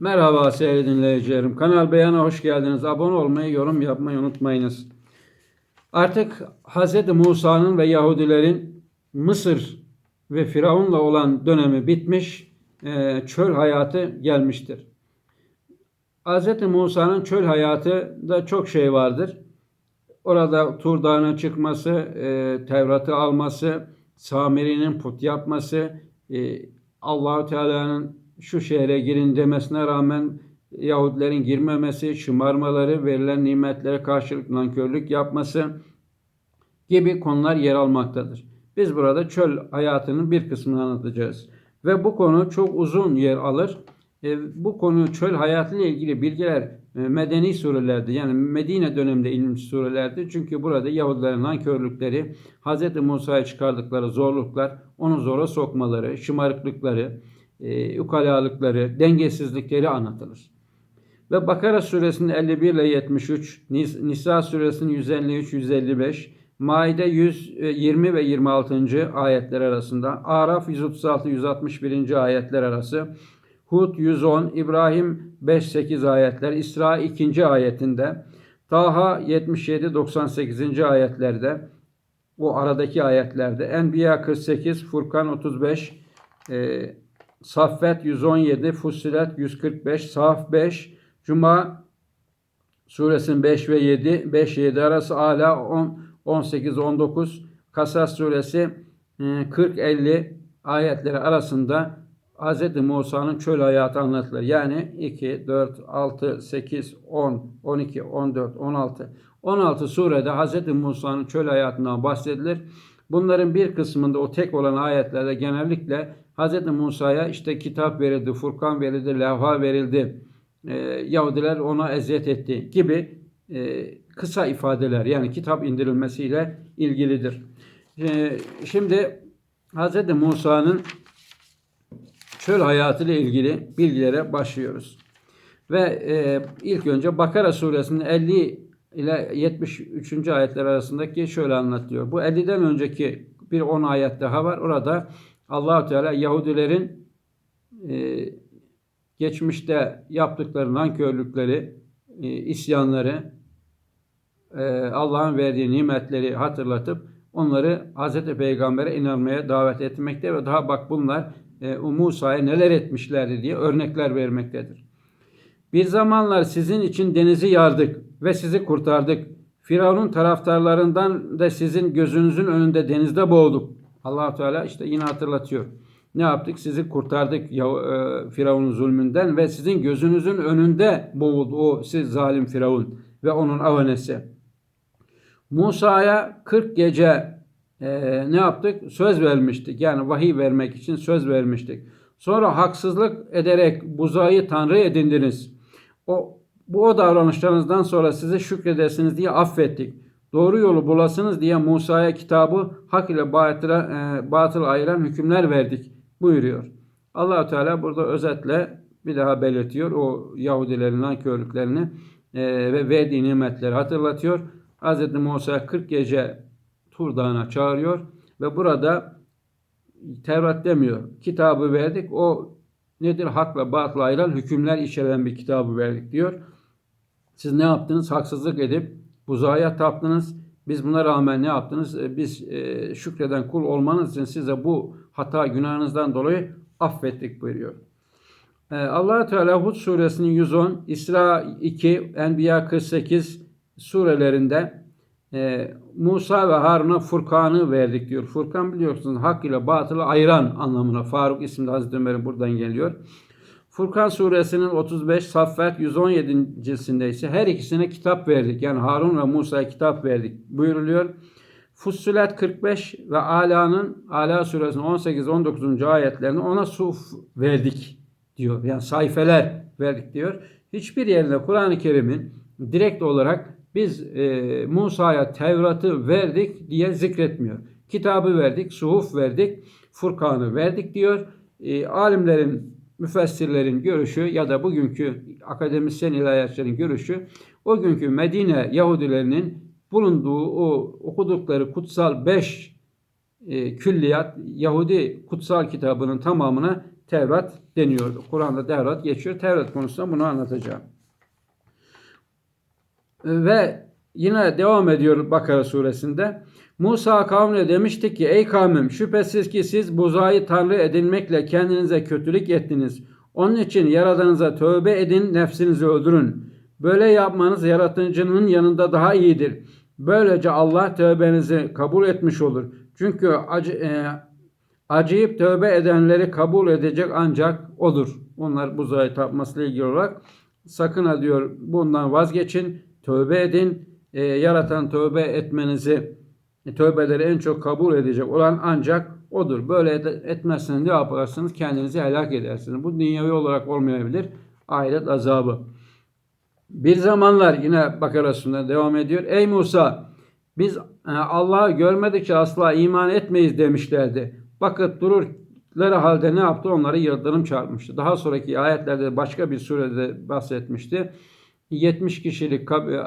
Merhaba sevgili dinleyicilerim. Kanal Beyan'a hoş geldiniz. Abone olmayı, yorum yapmayı unutmayınız. Artık Hz. Musa'nın ve Yahudilerin Mısır ve Firavun'la olan dönemi bitmiş, e, çöl hayatı gelmiştir. Hz. Musa'nın çöl hayatında çok şey vardır. Orada Tur Dağı'na çıkması, e, Tevrat'ı alması, Samiri'nin put yapması, e, Teala'nın şu şehre girin demesine rağmen Yahudilerin girmemesi, şımarmaları, verilen nimetlere karşılık nankörlük yapması gibi konular yer almaktadır. Biz burada çöl hayatının bir kısmını anlatacağız. Ve bu konu çok uzun yer alır. E, bu konu çöl hayatıyla ilgili bilgiler e, medeni surelerde yani Medine döneminde inmiş surelerde. Çünkü burada Yahudilerin nankörlükleri, Hz. Musa'ya çıkardıkları zorluklar, onu zora sokmaları, şımarıklıkları, e, ukalalıkları, dengesizlikleri anlatılır. Ve Bakara suresinin 51 ile 73, Nis- Nisa suresinin 153, 155, Maide 120 ve 26. ayetler arasında, Araf 136, 161. ayetler arası, Hud 110, İbrahim 5-8 ayetler, İsra 2. ayetinde, Taha 77-98. ayetlerde, o aradaki ayetlerde, Enbiya 48, Furkan 35, e, Saffet 117, Fussilet 145, Saf 5, Cuma suresinin 5 ve 7, 5 7 arası Ala 10, 18 19, Kasas suresi e, 40 50 ayetleri arasında Hz. Musa'nın çöl hayatı anlatılır. Yani 2, 4, 6, 8, 10, 12, 14, 16. 16 surede Hz. Musa'nın çöl hayatından bahsedilir. Bunların bir kısmında o tek olan ayetlerde genellikle Hz. Musa'ya işte kitap verildi, Furkan verildi, levha verildi. Ee, Yahudiler ona eziyet etti gibi e, kısa ifadeler yani kitap indirilmesiyle ilgilidir. Ee, şimdi Hz. Musa'nın çöl hayatı ile ilgili bilgilere başlıyoruz. Ve e, ilk önce Bakara suresinin 50 ile 73. ayetler arasındaki şöyle anlatılıyor. Bu 50'den önceki bir 10 ayet daha var. Orada Allahu Teala Yahudilerin e, geçmişte yaptıkları nankörlükleri, e, isyanları, e, Allah'ın verdiği nimetleri hatırlatıp onları Hz. Peygamber'e inanmaya davet etmekte ve daha bak bunlar e, Musa'ya neler etmişlerdi diye örnekler vermektedir. Bir zamanlar sizin için denizi yardık ve sizi kurtardık. Firavun'un taraftarlarından da sizin gözünüzün önünde denizde boğduk. Allah Teala işte yine hatırlatıyor. Ne yaptık? Sizi kurtardık e, Firavun'un zulmünden ve sizin gözünüzün önünde boğuldu o siz zalim Firavun ve onun avanesi. Musa'ya 40 gece e, ne yaptık? Söz vermiştik. Yani vahiy vermek için söz vermiştik. Sonra haksızlık ederek buzağı tanrı edindiniz. O bu o davranışlarınızdan sonra size şükredesiniz diye affettik. Doğru yolu bulasınız diye Musa'ya kitabı hak ile batıla, e, batıl ayıran hükümler verdik buyuruyor. allah Teala burada özetle bir daha belirtiyor o Yahudilerin nankörlüklerini e, ve verdiği nimetleri hatırlatıyor. Hz. Musa 40 gece Tur Dağı'na çağırıyor ve burada Tevrat demiyor. Kitabı verdik. O nedir? Hakla batla ayıran hükümler içeren bir kitabı verdik diyor. Siz ne yaptınız? Haksızlık edip buzağa taptınız. Biz buna rağmen ne yaptınız? E, Biz e, şükreden kul olmanız için size bu hata günahınızdan dolayı affettik buyuruyor. E, allah Teala Hud suresinin 110, İsra 2, Enbiya 48 surelerinde e, Musa ve Harun'a Furkan'ı verdik diyor. Furkan biliyorsunuz hak ile batılı ayıran anlamına. Faruk isimli Hazreti Ömer'in buradan geliyor. Furkan suresinin 35 Saffet 117.sinde ise her ikisine kitap verdik. Yani Harun ve Musa'ya kitap verdik buyuruluyor. Fussilet 45 ve Ala'nın Ala suresinin 18-19. ayetlerini ona suf verdik diyor. Yani sayfeler verdik diyor. Hiçbir yerinde Kur'an-ı Kerim'in direkt olarak biz e, Musa'ya Tevrat'ı verdik diye zikretmiyor. Kitabı verdik, suhuf verdik, Furkan'ı verdik diyor. E, alimlerin, müfessirlerin görüşü ya da bugünkü akademisyen ilahiyatçıların görüşü o günkü Medine Yahudilerinin bulunduğu o okudukları kutsal beş e, külliyat Yahudi kutsal kitabının tamamına Tevrat deniyordu. Kur'an'da Tevrat geçiyor. Tevrat konusunda bunu anlatacağım. Ve yine devam ediyor Bakara suresinde. Musa kavmine demişti ki ey kavmim şüphesiz ki siz buzayı tanrı edinmekle kendinize kötülük ettiniz. Onun için yaradanıza tövbe edin nefsinizi öldürün. Böyle yapmanız yaratıcının yanında daha iyidir. Böylece Allah tövbenizi kabul etmiş olur. Çünkü acı, e, acıyıp tövbe edenleri kabul edecek ancak odur. Onlar buzayı tapmasıyla ilgili olarak sakın diyor bundan vazgeçin, tövbe edin. E, yaratan tövbe etmenizi e, tövbeleri en çok kabul edecek olan ancak odur. Böyle et- etmezseniz ne yaparsınız? Kendinizi helak edersiniz. Bu dünyevi olarak olmayabilir. Ahiret azabı. Bir zamanlar yine Bakara Suresi'nde devam ediyor. Ey Musa biz e, Allah'ı görmedikçe asla iman etmeyiz demişlerdi. Bakıp dururları halde ne yaptı? Onları yıldırım çarpmıştı. Daha sonraki ayetlerde başka bir surede bahsetmişti. 70 kişilik e,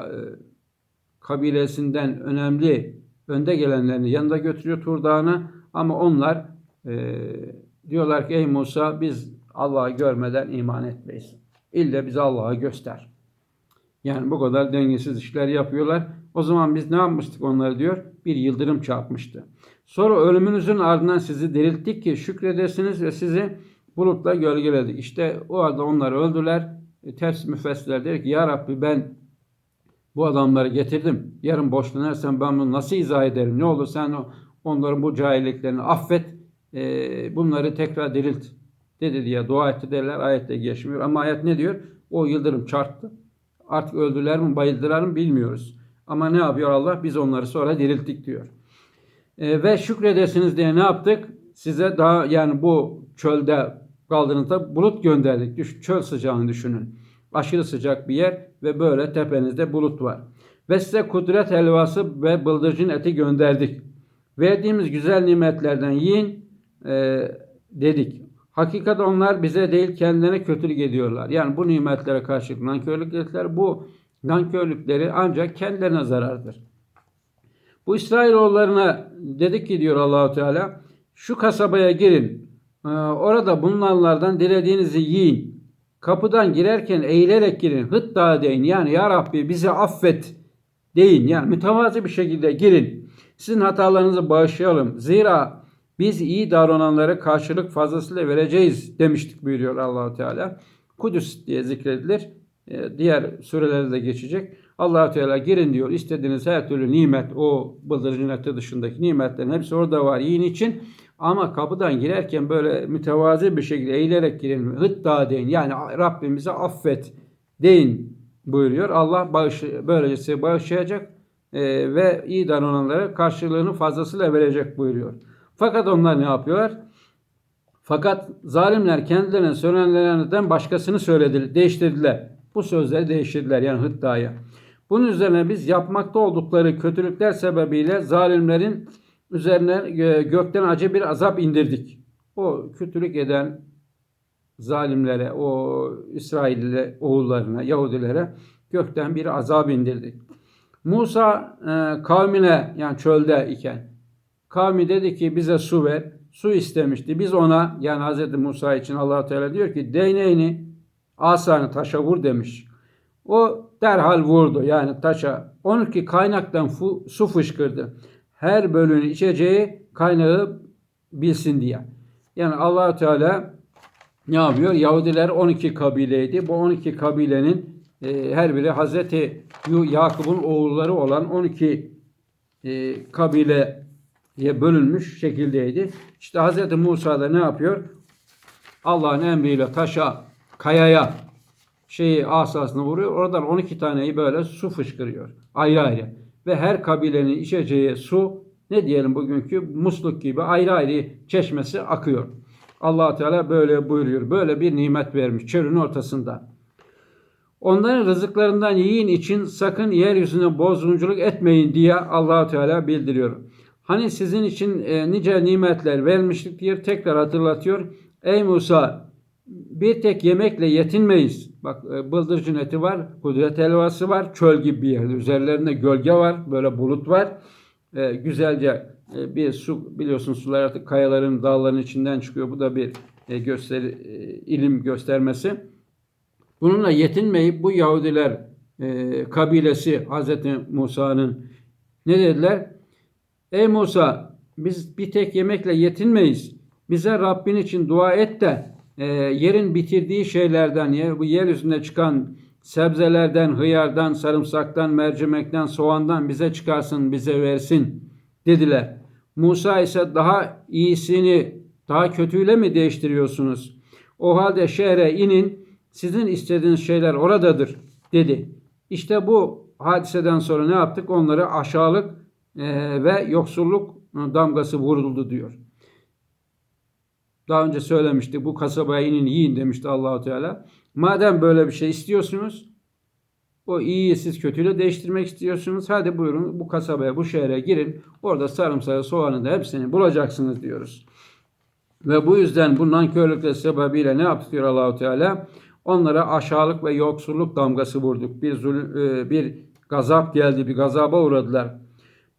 kabilesinden önemli önde gelenlerini yanında götürüyor Tur Dağı'na ama onlar e, diyorlar ki ey Musa biz Allah'ı görmeden iman etmeyiz. İlle bize Allah'ı göster. Yani bu kadar dengesiz işler yapıyorlar. O zaman biz ne yapmıştık onları diyor? Bir yıldırım çarpmıştı. Sonra ölümünüzün ardından sizi dirilttik ki şükredesiniz ve sizi bulutla gölgeledik. İşte o arada onları öldüler. E, tefsir müfessirler der ki Ya Rabbi ben bu adamları getirdim. Yarın boş ben bunu nasıl izah ederim? Ne olur sen onların bu cahilliklerini affet. e, bunları tekrar dirilt dedi diye dua etti derler. Ayette geçmiyor. Ama ayet ne diyor? O yıldırım çarptı. Artık öldüler mi bayıldılar mı bilmiyoruz. Ama ne yapıyor Allah? Biz onları sonra dirilttik diyor. E, ve şükredesiniz diye ne yaptık? Size daha yani bu çölde kaldığınızda bulut gönderdik. Düş, çöl sıcağını düşünün. Aşırı sıcak bir yer ve böyle tepenizde bulut var. Ve size kudret helvası ve bıldırcın eti gönderdik. Verdiğimiz güzel nimetlerden yiyin e, dedik. Hakikat onlar bize değil kendilerine kötülük ediyorlar. Yani bu nimetlere karşılık nankörlük ettiler. Bu nankörlükleri ancak kendilerine zarardır. Bu İsrailoğullarına dedik ki diyor Allahu Teala şu kasabaya girin. Ee, orada bulunanlardan dilediğinizi yiyin. Kapıdan girerken eğilerek girin. Hıt dağı deyin. Yani ya Rabbi bizi affet deyin. Yani mütevazi bir şekilde girin. Sizin hatalarınızı bağışlayalım. Zira biz iyi davrananlara karşılık fazlasıyla vereceğiz demiştik buyuruyor Allahu Teala. Kudüs diye zikredilir. Ee, Diğer surelerde de geçecek. allah Teala girin diyor. İstediğiniz her türlü nimet, o bıldırcın eti dışındaki nimetlerin hepsi orada var yiyin için. Ama kapıdan girerken böyle mütevazi bir şekilde eğilerek girin. Hıtta deyin. Yani Rabbimize affet deyin buyuruyor. Allah bağış, böylece bağışlayacak e, ve iyi davrananlara karşılığını fazlasıyla verecek buyuruyor. Fakat onlar ne yapıyorlar? Fakat zalimler kendilerine söylenenlerden başkasını söylediler, değiştirdiler. Bu sözleri değiştirdiler yani Hıtta'ya. Bunun üzerine biz yapmakta oldukları kötülükler sebebiyle zalimlerin üzerine e, gökten acı bir azap indirdik. O kötülük eden zalimlere, o İsrailli oğullarına, Yahudilere gökten bir azap indirdik. Musa e, kavmine yani çölde iken kavmi dedi ki bize su ver. Su istemişti. Biz ona yani Hz. Musa için allah Teala diyor ki değneğini asanı taşa vur demiş. O derhal vurdu yani taşa. 12 kaynaktan fu- su fışkırdı. Her bölünün içeceği kaynağı bilsin diye. Yani allah Teala ne yapıyor? Yahudiler 12 kabileydi. Bu 12 kabilenin e, her biri Hazreti Yakup'un oğulları olan 12 e, kabileye bölünmüş şekildeydi. İşte Hazreti Musa da ne yapıyor? Allah'ın emriyle taşa, kayaya şeyi asasını vuruyor. Oradan 12 taneyi böyle su fışkırıyor. Ayrı ayrı. Ve her kabilenin içeceği su ne diyelim bugünkü musluk gibi ayrı ayrı çeşmesi akıyor. allah Teala böyle buyuruyor. Böyle bir nimet vermiş çölün ortasında. Onların rızıklarından yiyin için sakın yeryüzüne bozgunculuk etmeyin diye allah Teala bildiriyor. Hani sizin için e, nice nimetler vermiştik diye tekrar hatırlatıyor. Ey Musa bir tek yemekle yetinmeyiz. Bak e, bıldırcın eti var, kudret helvası var, çöl gibi bir yerde. Üzerlerinde gölge var, böyle bulut var. E, güzelce e, bir su, biliyorsun sular artık kayaların, dağların içinden çıkıyor. Bu da bir e, göster e, ilim göstermesi. Bununla yetinmeyip bu Yahudiler e, kabilesi Hazreti Musa'nın ne dediler? Ey Musa biz bir tek yemekle yetinmeyiz. Bize Rabbin için dua et de e, yerin bitirdiği şeylerden, yer, bu yeryüzünde çıkan sebzelerden, hıyardan, sarımsaktan, mercimekten, soğandan bize çıkarsın, bize versin dediler. Musa ise daha iyisini daha kötüyle mi değiştiriyorsunuz? O halde şehre inin, sizin istediğiniz şeyler oradadır dedi. İşte bu hadiseden sonra ne yaptık? Onlara aşağılık e, ve yoksulluk damgası vuruldu diyor. Daha önce söylemiştik bu kasabaya inin yiyin demişti Allahu Teala. Madem böyle bir şey istiyorsunuz o iyiyi siz kötüyle değiştirmek istiyorsunuz. Hadi buyurun bu kasabaya, bu şehre girin. Orada sarımsağı, soğanı da hepsini bulacaksınız diyoruz. Ve bu yüzden bu nankörlükle sebebiyle ne yaptı diyor Allahu Teala? Onlara aşağılık ve yoksulluk damgası vurduk. Bir zulüm, e, bir gazap geldi, bir gazaba uğradılar.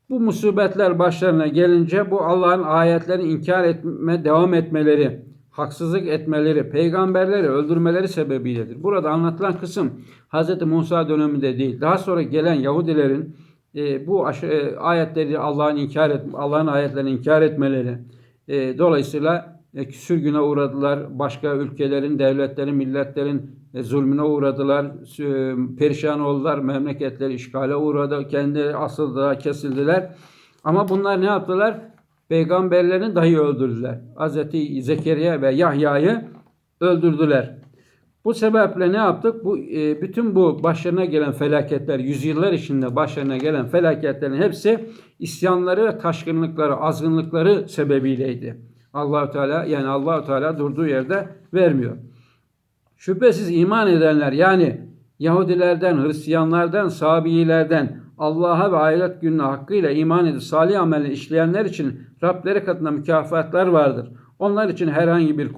Bu musibetler başlarına gelince bu Allah'ın ayetlerini inkar etme devam etmeleri, haksızlık etmeleri, peygamberleri öldürmeleri sebebiyledir. Burada anlatılan kısım Hz. Musa döneminde değil. Daha sonra gelen Yahudilerin e, bu e, ayetleri Allah'ın inkar et Allah'ın ayetlerini inkar etmeleri e, dolayısıyla sürgüne uğradılar. Başka ülkelerin, devletlerin, milletlerin e, zulmüne uğradılar. E, perişan oldular. Memleketleri işgale uğradı. Kendi asıldılar, kesildiler. Ama bunlar ne yaptılar? Peygamberlerini dahi öldürdüler. Hazreti Zekeriya ve Yahya'yı öldürdüler. Bu sebeple ne yaptık? Bu e, bütün bu başlarına gelen felaketler, yüzyıllar içinde başlarına gelen felaketlerin hepsi isyanları taşkınlıkları, azgınlıkları sebebiyleydi. Allahu Teala yani Allahu Teala durduğu yerde vermiyor. Şüphesiz iman edenler yani Yahudilerden, Hristiyanlardan, Sabiilerden Allah'a ve ahiret gününe hakkıyla iman edip salih ameli işleyenler için Rableri katında mükafatlar vardır. Onlar için herhangi bir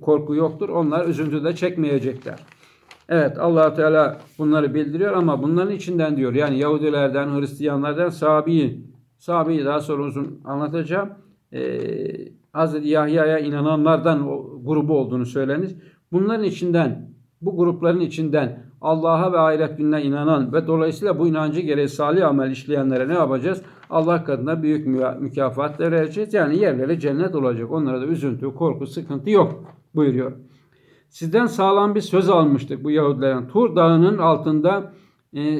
korku yoktur. Onlar üzüntü de çekmeyecekler. Evet allah Teala bunları bildiriyor ama bunların içinden diyor yani Yahudilerden, Hristiyanlardan Sabi, Sabi'yi daha sonra uzun anlatacağım. Ee, Hz. Yahya'ya inananlardan o grubu olduğunu söylenir. Bunların içinden, bu grupların içinden Allah'a ve ahiret gününe inanan ve dolayısıyla bu inancı gereği salih amel işleyenlere ne yapacağız? Allah katında büyük mükafat vereceğiz. Yani yerleri cennet olacak. Onlara da üzüntü, korku, sıkıntı yok buyuruyor. Sizden sağlam bir söz almıştık bu Yahudilerin. Tur dağının altında e,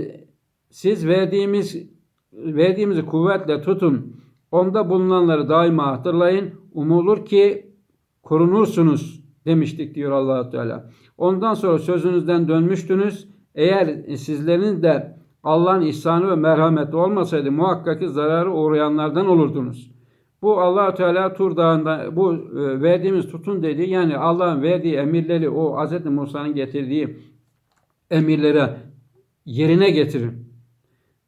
siz verdiğimiz verdiğimizi kuvvetle tutun. Onda bulunanları daima hatırlayın. Umulur ki korunursunuz demiştik diyor allah Teala. Ondan sonra sözünüzden dönmüştünüz. Eğer sizlerin de Allah'ın ihsanı ve merhameti olmasaydı muhakkak ki zararı uğrayanlardan olurdunuz. Bu allah Teala Tur Dağı'nda bu e, verdiğimiz tutun dediği yani Allah'ın verdiği emirleri o Hz. Musa'nın getirdiği emirlere yerine getirin.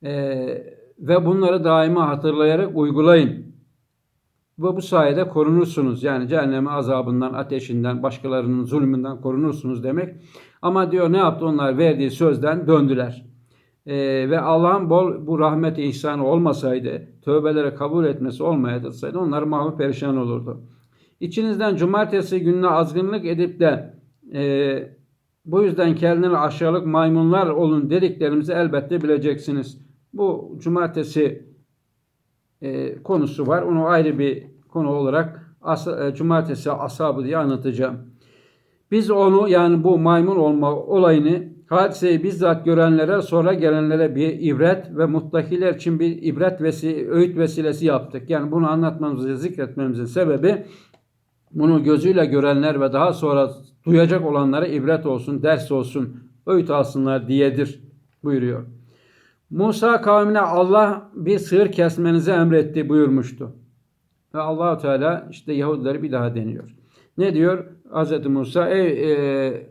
Ee, ve bunları daima hatırlayarak uygulayın. Ve bu sayede korunursunuz. Yani cehenneme azabından, ateşinden, başkalarının zulmünden korunursunuz demek. Ama diyor ne yaptı onlar? Verdiği sözden döndüler. Ee, ve Allah'ın bol bu rahmeti ihsanı olmasaydı, tövbelere kabul etmesi olmayasaydı onlar mahvu perişan olurdu. İçinizden cumartesi gününe azgınlık edip de e, bu yüzden kendine aşağılık maymunlar olun dediklerimizi elbette bileceksiniz. Bu cumartesi e, konusu var. Onu ayrı bir konu olarak as, e, cumartesi asabı diye anlatacağım. Biz onu yani bu maymun olma olayını hadiseyi bizzat görenlere sonra gelenlere bir ibret ve muttakiler için bir ibret vesi, öğüt vesilesi yaptık. Yani bunu anlatmamızı, zikretmemizin sebebi bunu gözüyle görenler ve daha sonra duyacak olanlara ibret olsun, ders olsun, öğüt alsınlar diyedir buyuruyor. Musa kavmine Allah bir sığır kesmenizi emretti buyurmuştu. Ve allah Teala işte Yahudileri bir daha deniyor. Ne diyor? Hz. Musa ey e,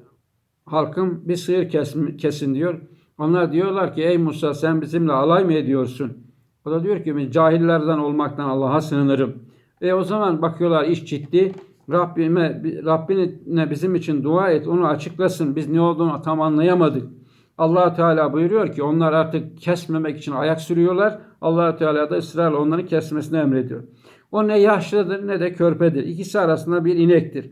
halkım bir sığır kesin, kesin diyor. Onlar diyorlar ki ey Musa sen bizimle alay mı ediyorsun? O da diyor ki cahillerden olmaktan Allah'a sığınırım. E o zaman bakıyorlar iş ciddi. Rabbime, Rabbine bizim için dua et onu açıklasın. Biz ne olduğunu tam anlayamadık allah Teala buyuruyor ki onlar artık kesmemek için ayak sürüyorlar. allah Teala da ısrarla onların kesmesini emrediyor. O ne yaşlıdır ne de körpedir. İkisi arasında bir inektir.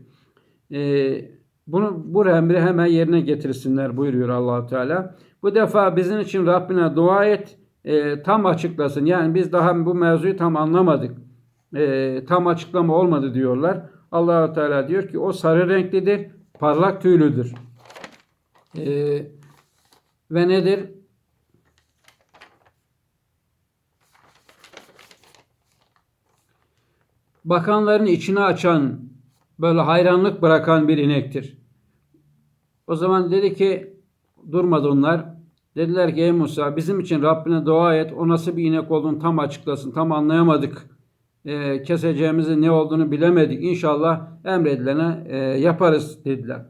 e, bunu bu emri hemen yerine getirsinler buyuruyor Allahu Teala. Bu defa bizim için Rabbine dua et e, tam açıklasın. Yani biz daha bu mevzuyu tam anlamadık. E, tam açıklama olmadı diyorlar. Allahu Teala diyor ki o sarı renklidir, parlak tüylüdür. E, ve nedir? Bakanların içine açan, böyle hayranlık bırakan bir inektir. O zaman dedi ki durmadı onlar. Dediler ki ey Musa bizim için Rabbine dua et. O nasıl bir inek olduğunu tam açıklasın. Tam anlayamadık. Ee, keseceğimizin ne olduğunu bilemedik. İnşallah emredilene e, yaparız dediler.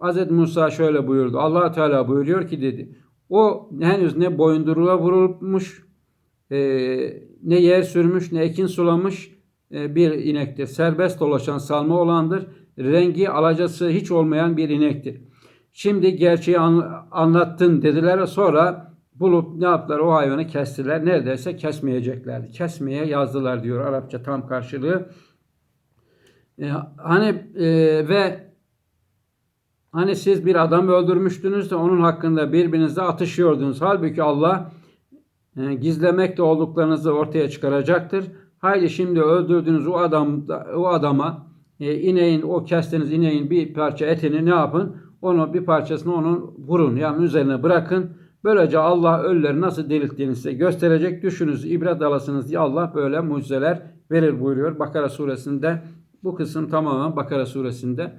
Hz. Musa şöyle buyurdu. allah Teala buyuruyor ki dedi. O henüz ne boyunduruğa vurulmuş, e, ne yer sürmüş, ne ekin sulamış e, bir inektir. Serbest dolaşan salma olandır. Rengi alacası hiç olmayan bir inektir. Şimdi gerçeği an, anlattın dediler sonra bulup ne yaptılar o hayvanı kestiler. Neredeyse kesmeyeceklerdi. Kesmeye yazdılar diyor Arapça tam karşılığı. E, hani e, ve hani siz bir adam öldürmüştünüz de onun hakkında birbirinizle atışıyordunuz. Halbuki Allah e, gizlemekte olduklarınızı ortaya çıkaracaktır. Haydi şimdi öldürdüğünüz o adam o adama e, ineğin o kestiğiniz ineğin bir parça etini ne yapın? Onu bir parçasını onun vurun yani üzerine bırakın. Böylece Allah ölüleri nasıl dirilttiğini size gösterecek. Düşününüz ibret alasınız diye Allah böyle mucizeler verir buyuruyor. Bakara suresinde bu kısım tamamen Bakara suresinde.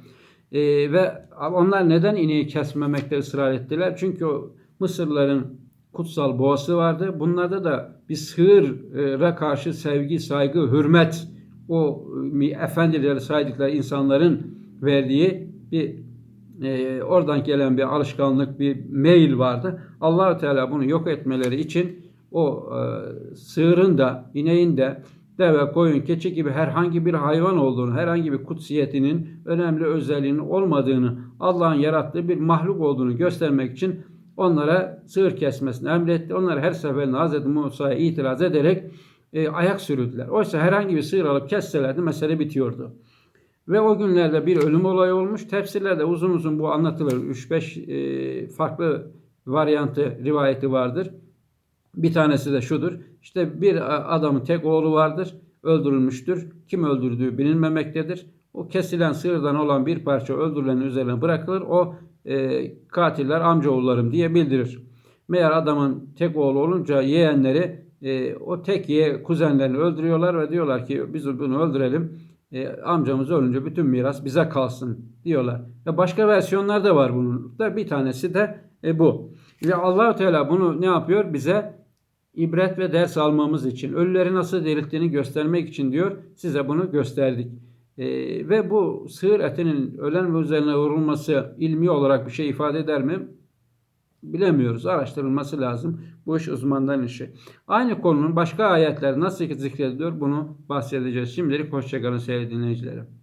Ee, ve onlar neden ineği kesmemekte ısrar ettiler? Çünkü o Mısırların kutsal boğası vardı. Bunlarda da bir sığıra karşı sevgi, saygı, hürmet o e, efendileri saydıkları insanların verdiği bir e, oradan gelen bir alışkanlık, bir meyil vardı. Allahu Teala bunu yok etmeleri için o e, sığırın da, ineğin de, deve, koyun, keçi gibi herhangi bir hayvan olduğunu, herhangi bir kutsiyetinin, önemli özelliğinin olmadığını, Allah'ın yarattığı bir mahluk olduğunu göstermek için onlara sığır kesmesini emretti. Onlar her seferinde Hz. Musa'ya itiraz ederek e, ayak sürüdüler. Oysa herhangi bir sığır alıp kesselerdi mesele bitiyordu. Ve o günlerde bir ölüm olayı olmuş. Tefsirlerde uzun uzun bu anlatılır. 3-5 e, farklı varyantı, rivayeti vardır. Bir tanesi de şudur. İşte bir adamın tek oğlu vardır. Öldürülmüştür. Kim öldürdüğü bilinmemektedir. O kesilen sığırdan olan bir parça öldürülenin üzerine bırakılır. O e, katiller amcaoğullarım diye bildirir. Meğer adamın tek oğlu olunca yeğenleri e, o tek ye kuzenlerini öldürüyorlar ve diyorlar ki biz bunu öldürelim e, amcamız ölünce bütün miras bize kalsın diyorlar. Ve başka versiyonlar da var bunun. Da bir tanesi de e, bu. Ve Allahu Teala bunu ne yapıyor? Bize ibret ve ders almamız için, ölüleri nasıl dirilttiğini göstermek için diyor. Size bunu gösterdik. E, ve bu sığır etinin ölen ve üzerine vurulması ilmi olarak bir şey ifade eder mi? Bilemiyoruz. Araştırılması lazım. Bu iş uzmandan işi. Aynı konunun başka ayetler nasıl zikrediliyor bunu bahsedeceğiz. Şimdilik hoşçakalın sevgili dinleyicilerim.